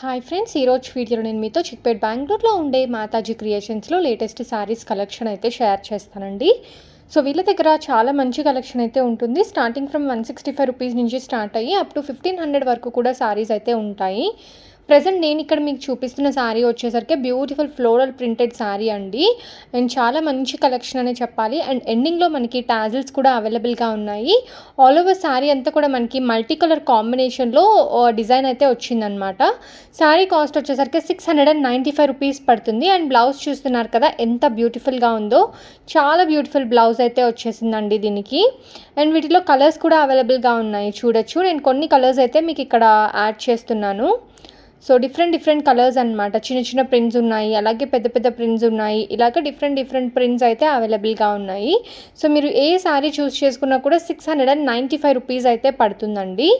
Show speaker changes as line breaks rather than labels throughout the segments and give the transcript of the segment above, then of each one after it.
Hi friends ఈరోజు వీడియోలో నేను మీతో చిక్పేట్ బెంగళూరులో ఉండే మాతాజీ క్రియేషన్స్లో లేటెస్ట్ శారీస్ కలెక్షన్ అయితే షేర్ చేస్తానండి. సో వీళ్ళ దగ్గర చాలా మంచి కలెక్షన్ అయితే ఉంటుంది. Starting from one sixty five rupees నుంచి స్టార్ట్ అయ్యి అప్ టు ఫిఫ్టీన్ హండ్రెడ్ వరకు కూడా శారీస్ అయితే ఉంటాయి. ప్రజెంట్ నేను ఇక్కడ మీకు చూపిస్తున్న శారీ వచ్చేసరికి బ్యూటిఫుల్ ఫ్లోరల్ ప్రింటెడ్ శారీ అండి. అండ్ చాలా మంచి కలెక్షన్ అనే చెప్పాలి. అండ్ ఎండింగ్లో మనకి టాజిల్స్ కూడా అవైలబుల్గా ఉన్నాయి. ఆల్ ఓవర్ శారీ అంతా కూడా మనకి మల్టీ కలర్ కాంబినేషన్లో డిజైన్ అయితే వచ్చిందనమాట శారీ కాస్ట్ వచ్చేసరికి six hundred and ninety five rupees పడుతుంది. అండ్ బ్లౌజ్ చూస్తున్నారు కదా ఎంత బ్యూటిఫుల్గా ఉందో. చాలా బ్యూటిఫుల్ బ్లౌజ్ అయితే వచ్చేసిందండి దీనికి. అండ్ వీటిలో కలర్స్ కూడా అవైలబుల్గా ఉన్నాయి. చూడొచ్చు. నేను కొన్ని కలర్స్ అయితే మీకు ఇక్కడ యాడ్ చేస్తున్నాను. సో డిఫరెంట్ డిఫరెంట్ కలర్స్ అనమాట చిన్న చిన్న ప్రింట్స్ ఉన్నాయి. అలాగే పెద్ద పెద్ద ప్రింట్స్ ఉన్నాయి. ఇలాగ డిఫరెంట్ డిఫరెంట్ ప్రింట్స్ అయితే అవైలబుల్గా ఉన్నాయి. సో మీరు ఏ శారీ చూస్ చేసుకున్నా కూడా six hundred and ninety five rupees అయితే పడుతుందండి.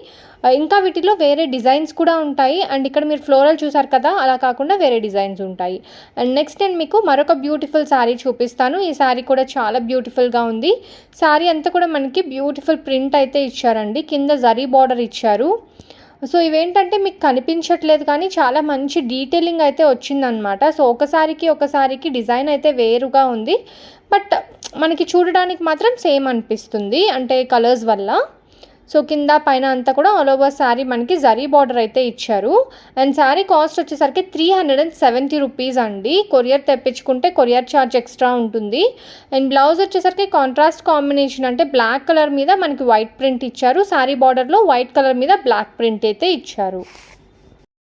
Uh, ఇంకా వీటిలో వేరే డిజైన్స్ కూడా ఉంటాయి. అండ్ ఇక్కడ మీరు ఫ్లోరల్ చూసారు కదా అలా కాకుండా వేరే డిజైన్స్ ఉంటాయి. అండ్ నెక్స్ట్ నేను మీకు మరొక బ్యూటిఫుల్ శారీ చూపిస్తాను. ఈ శారీ కూడా చాలా బ్యూటిఫుల్గా ఉంది. శారీ అంతా కూడా మనకి బ్యూటిఫుల్ ప్రింట్ అయితే ఇచ్చారండి. కింద జరీ బార్డర్ ఇచ్చారు. సో ఇవేంటంటే మీకు కనిపించట్లేదు కానీ చాలా మంచి డీటెయిలింగ్ అయితే వచ్చిందనమాట సో ఒకసారికి ఒకసారికి డిజైన్ అయితే వేరుగా ఉంది. బట్ మనకి చూడడానికి మాత్రం సేమ్ అనిపిస్తుంది. అంటే కలర్స్ వల్ల. సో కింద పైన అంతా కూడా ఆల్ ఓవర్ శారీ మనకి జరీ బార్డర్ అయితే ఇచ్చారు. అండ్ శారీ కాస్ట్ వచ్చేసరికి three hundred and seventy rupees అండి. కొరియర్ తెప్పించుకుంటే కొరియర్ ఛార్జ్ ఎక్స్ట్రా ఉంటుంది. అండ్ బ్లౌజ్ వచ్చేసరికి కాంట్రాస్ట్ కాంబినేషన్ అంటే బ్లాక్ కలర్ మీద మనకి వైట్ ప్రింట్ ఇచ్చారు. శారీ బార్డర్లో వైట్ కలర్ మీద బ్లాక్ ప్రింట్ అయితే ఇచ్చారు.